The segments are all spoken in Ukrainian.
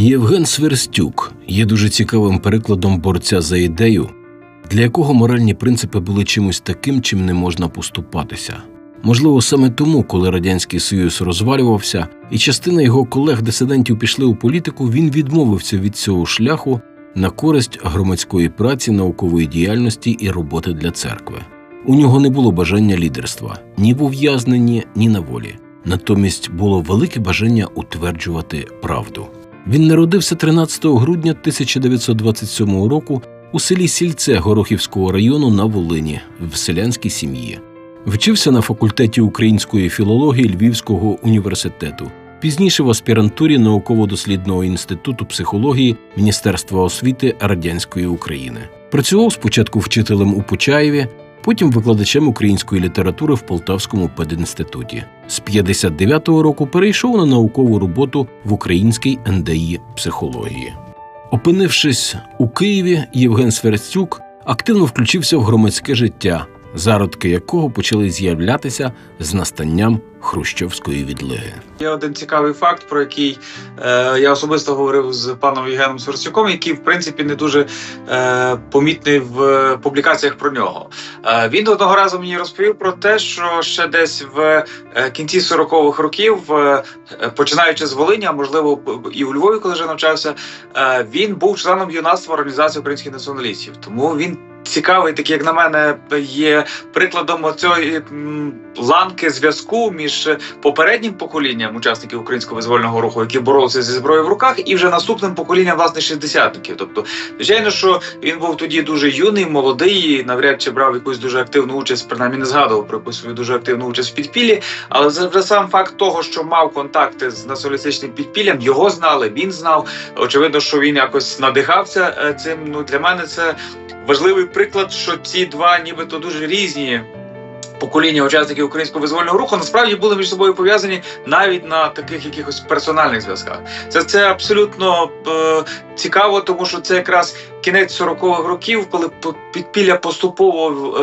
Євген Сверстюк є дуже цікавим перекладом борця за ідею, для якого моральні принципи були чимось таким, чим не можна поступатися. Можливо, саме тому, коли радянський союз розвалювався, і частина його колег-дисидентів пішли у політику, він відмовився від цього шляху на користь громадської праці, наукової діяльності і роботи для церкви. У нього не було бажання лідерства ні в ув'язненні, ні на волі. Натомість було велике бажання утверджувати правду. Він народився 13 грудня 1927 року у селі Сільце Горохівського району на Волині в селянській сім'ї. Вчився на факультеті української філології Львівського університету. Пізніше в аспірантурі науково-дослідного інституту психології Міністерства освіти Радянської України. Працював спочатку вчителем у Почаєві, потім викладачем української літератури в Полтавському пединституті. З 59-го року перейшов на наукову роботу в українській НДІ психології. Опинившись у Києві, Євген Сверцюк активно включився в громадське життя, зародки якого почали з'являтися з настанням хрущовської відлиги. Є один цікавий факт, про який е, я особисто говорив з паном Євгеном Сверстюком, який в принципі не дуже е, помітний в публікаціях про нього. Е, він одного разу мені розповів про те, що ще десь в е, кінці 40-х років, е, починаючи з Волині, а можливо і у Львові, коли вже навчався, е, він був членом юнацтва організації українських націоналістів. Тому він. Цікавий, такий, як на мене, є прикладом цієї ланки зв'язку між попереднім поколінням учасників українського визвольного руху, які боролися зі зброєю в руках, і вже наступним поколінням власне шістдесятників. Тобто, звичайно, що він був тоді дуже юний, молодий, і навряд чи брав якусь дуже активну участь, принаймні не згадував про якусь свою дуже активну участь в підпіллі. Але вже сам факт того, що мав контакти з націоналістичним підпіллям, його знали, він знав. Очевидно, що він якось надихався е, цим. Ну для мене це важливий приклад, що ці два, нібито дуже різні покоління учасників українського визвольного руху насправді були між собою пов'язані навіть на таких якихось персональних зв'язках. Це це абсолютно е, цікаво, тому що це якраз кінець 40-х років, коли підпілля поступово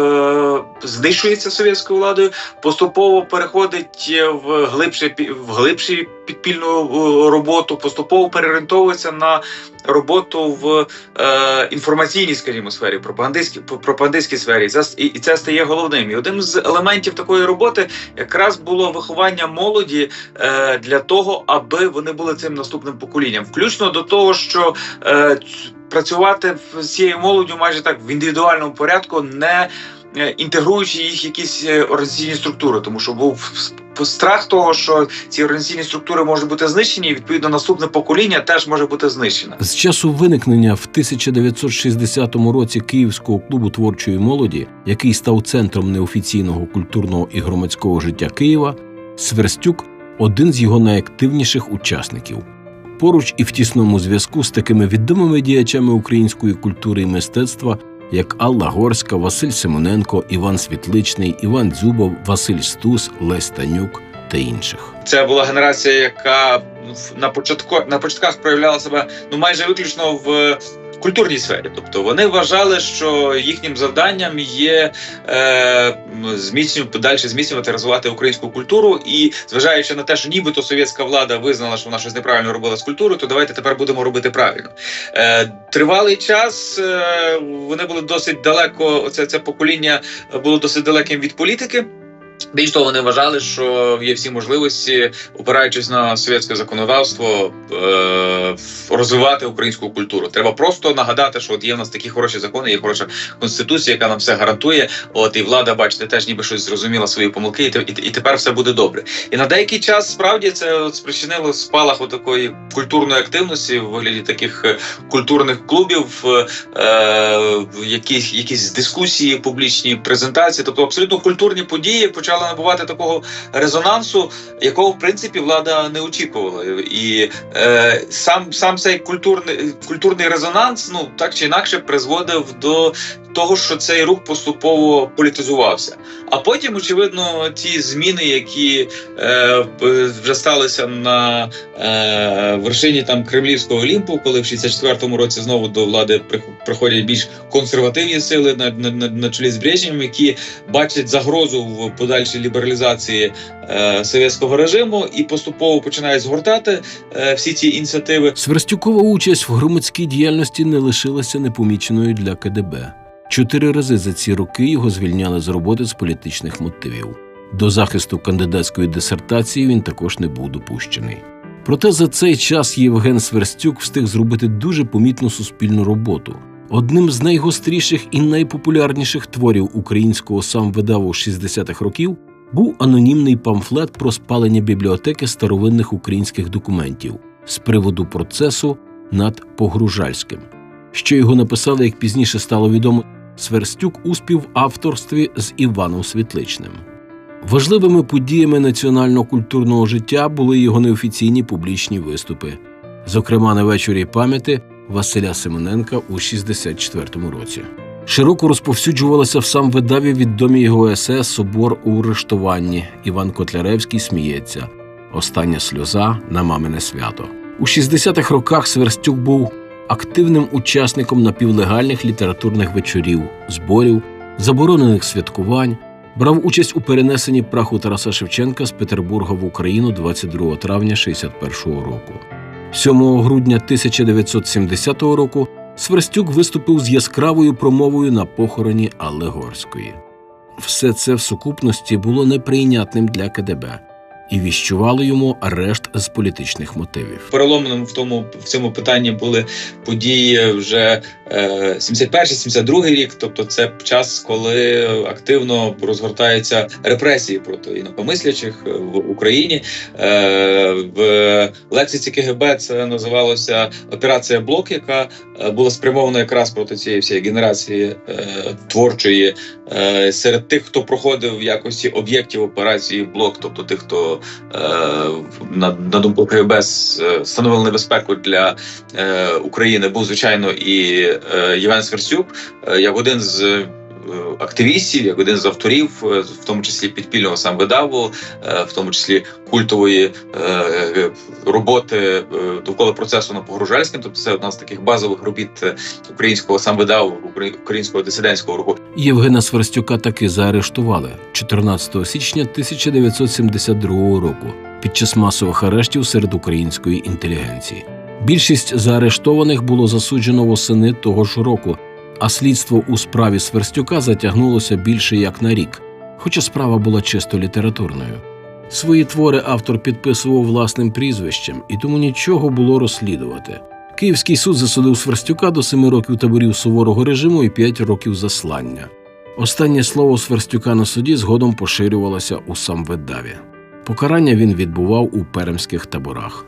е, знищується совєтською владою, поступово переходить в глибше в глибші підпільну е, роботу, поступово переорієнтовується на роботу в е, інформаційній, скажімо, сфері, пропагандистській пропагандистській сфері. І, і це стає головним. І одним з елементів такої роботи якраз було виховання молоді е, для того, аби вони були цим наступним поколінням, включно до того, що е, працювати з цією молоддю майже так в індивідуальному порядку, не е, інтегруючи їх в якісь е, організаційні структури, тому що був страх того, що ці організаційні структури можуть бути знищені, і відповідно наступне покоління теж може бути знищене. З часу виникнення в 1960 році Київського клубу творчої молоді, який став центром неофіційного культурного і громадського життя Києва, Сверстюк один з його найактивніших учасників. Поруч і в тісному зв'язку з такими відомими діячами української культури і мистецтва, як Алла Горська, Василь Симоненко, Іван Світличний, Іван Дзюбов, Василь Стус, Лесь Танюк та інших. Це була генерація, яка на початку на початках проявляла себе ну майже виключно в культурній сфері. Тобто вони вважали, що їхнім завданням є е, зміцнювати далі зміцнювати, розвивати українську культуру. І зважаючи на те, що нібито совєтська влада визнала, що вона щось неправильно робила з культурою, то давайте тепер будемо робити правильно. Е, тривалий час е, вони були досить далеко. Оце це покоління було досить далеким від політики. Більш того, вони вважали, що є всі можливості, опираючись на совєтське законодавство, е- розвивати українську культуру. Треба просто нагадати, що от є в нас такі хороші закони, є хороша конституція, яка нам все гарантує. От і влада, бачите, теж ніби щось зрозуміла свої помилки, і, і, і тепер все буде добре. І на деякий час справді це от спричинило спалах такої культурної активності в вигляді таких е, культурних клубів, е- якісь, якісь дискусії, публічні презентації, тобто абсолютно культурні події почали набувати такого резонансу, якого в принципі влада не очікувала. І е, сам сам цей культурний культурний резонанс, ну так чи інакше, призводив до того, що цей рух поступово політизувався. А потім, очевидно, ті зміни, які е, вже сталися на е, вершині там Кремлівського Олімпу, коли в 64-му році знову до влади прих- приходять більш консервативні сили на, на, на, на чолі з Брежнєвим, які бачать загрозу в подальшій лібералізації е, совєтського режиму і поступово починають згортати е, всі ці ініціативи. Сверстюкова участь в громадській діяльності не лишилася непоміченою для КДБ. Чотири рази за ці роки його звільняли з роботи з політичних мотивів. До захисту кандидатської дисертації він також не був допущений. Проте за цей час Євген Сверстюк встиг зробити дуже помітну суспільну роботу. Одним з найгостріших і найпопулярніших творів українського самвидаву 60-х років був анонімний памфлет про спалення бібліотеки старовинних українських документів з приводу процесу над Погружальським, що його написали, як пізніше стало відомо, Сверстюк у співавторстві з Іваном Світличним. Важливими подіями національного культурного життя були його неофіційні публічні виступи, зокрема на вечорі пам'яті Василя Семененка у 64-му році. Широко розповсюджувалося в сам видаві відомі його есе Собор у арештуванні. Іван Котляревський сміється. Остання сльоза на мамине свято. У 60-х роках Сверстюк був активним учасником напівлегальних літературних вечорів, зборів, заборонених святкувань, брав участь у перенесенні праху Тараса Шевченка з Петербурга в Україну 22 травня 61 року. 7 грудня 1970 року Сверстюк виступив з яскравою промовою на похороні Алли Горської. Все це в сукупності було неприйнятним для КДБ і віщувало йому арешт з політичних мотивів. переломним в тому в цьому питанні були події вже е, 71-72 рік. Тобто, це час, коли активно розгортаються репресії проти інакомислячих е, в Україні. Е, в лексиці КГБ це називалося операція Блок, яка е, була спрямована якраз проти цієї всієї генерації е, творчої е, серед тих, хто проходив в якості об'єктів операції Блок, тобто тих, хто е, на, на думку КГБС, е, становили небезпеку для е, України, був звичайно і Євген Сверстюк, е, як один з активістів, як один з авторів, е, в тому числі підпільного сам видаву, е, в тому числі культової е, роботи е, довкола процесу на Погружальським. Тобто це одна з таких базових робіт е, українського самвидаву, укра- українського дисидентського руху. Євгена Сверстюка таки заарештували 14 січня 1972 року під час масових арештів серед української інтелігенції. Більшість заарештованих було засуджено восени того ж року, а слідство у справі Сверстюка затягнулося більше як на рік, хоча справа була чисто літературною. Свої твори автор підписував власним прізвищем, і тому нічого було розслідувати. Київський суд засудив Сверстюка до семи років таборів суворого режиму і п'ять років заслання. Останнє слово Сверстюка на суді згодом поширювалося у самвидаві. Покарання він відбував у перемських таборах.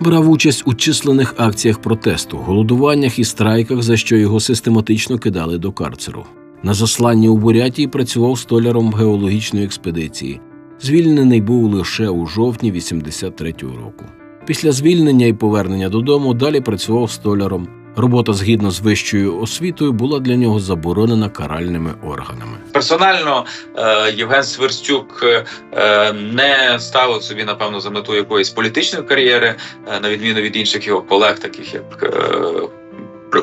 Брав участь у численних акціях протесту, голодуваннях і страйках, за що його систематично кидали до карцеру. На засланні у Бурятії працював столяром геологічної експедиції. Звільнений був лише у жовтні 83-го року. Після звільнення і повернення додому далі працював столяром. Робота згідно з вищою освітою була для нього заборонена каральними органами. Персонально е, Євген Сверстюк е, е, не ставив собі, напевно, за мету якоїсь політичної кар'єри, на відміну від інших його колег, таких як.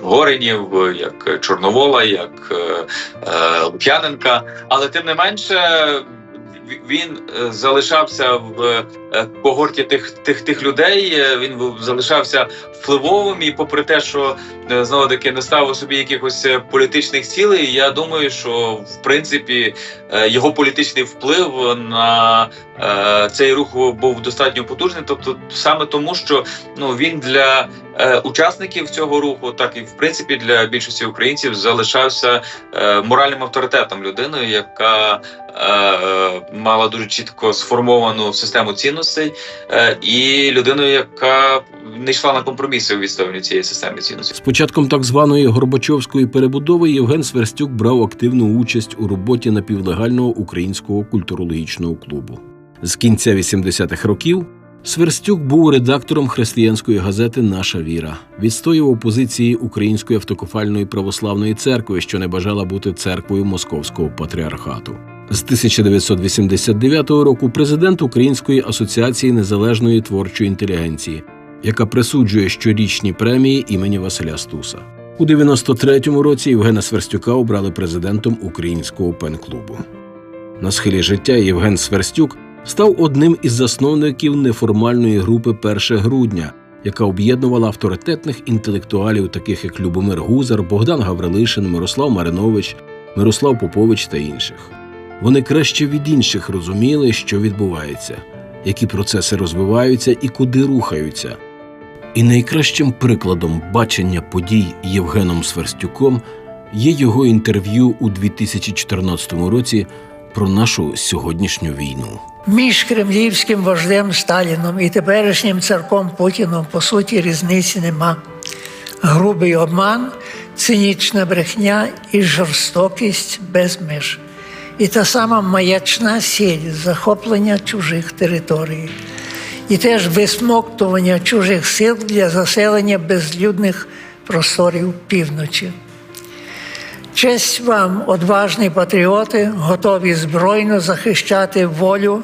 Горинів, як Чорновола, як Лук'яненка, але тим не менше він е, залишався в е, когорті тих тих тих людей. е, Він залишався впливовим, і попри те, що е, знову таки не ставив собі якихось е, політичних цілей. Я думаю, що в принципі е, його політичний вплив на е, цей рух був достатньо потужний. Тобто, саме тому, що ну він для е, учасників цього руху, так і в принципі для більшості українців залишався е, моральним авторитетом людиною, яка е, мала дуже чітко сформовану систему цінностей, е, і людиною, яка не йшла на компроміси у відставленні цієї системи цінностей. З початком так званої Горбачовської перебудови Євген Сверстюк брав активну участь у роботі напівлегального українського культурологічного клубу. З кінця 80-х років Сверстюк був редактором християнської газети Наша віра, відстоював позиції Української автокефальної православної церкви, що не бажала бути церквою Московського патріархату. З 1989 року президент Української асоціації незалежної творчої інтелігенції, яка присуджує щорічні премії імені Василя Стуса. У 93-му році Євгена Сверстюка обрали президентом Українського пен-клубу. На схилі життя Євген Сверстюк став одним із засновників неформальної групи 1 грудня, яка об'єднувала авторитетних інтелектуалів, таких як Любомир Гузар, Богдан Гаврилишин, Мирослав Маринович, Мирослав Попович та інших. Вони краще від інших розуміли, що відбувається, які процеси розвиваються і куди рухаються. І найкращим прикладом бачення подій Євгеном Сверстюком є його інтерв'ю у 2014 році про нашу сьогоднішню війну. Між кремлівським вождем Сталіном і теперішнім царком Путіном по суті різниці нема. Грубий обман, цинічна брехня і жорстокість без меж. І та сама маячна сіль захоплення чужих територій. І теж висмоктування чужих сил для заселення безлюдних просторів півночі. Честь вам, одважні патріоти, готові збройно захищати волю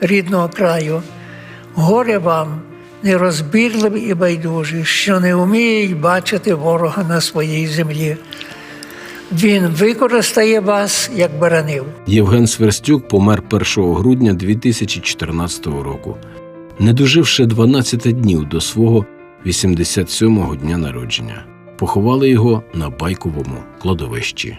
рідного краю. Горе вам, нерозбірливі і байдужі, що не вміють бачити ворога на своїй землі. Він використає вас як баранів. Євген Сверстюк помер 1 грудня 2014 року, не доживши 12 днів до свого 87-го дня народження. Поховали його на байковому кладовищі.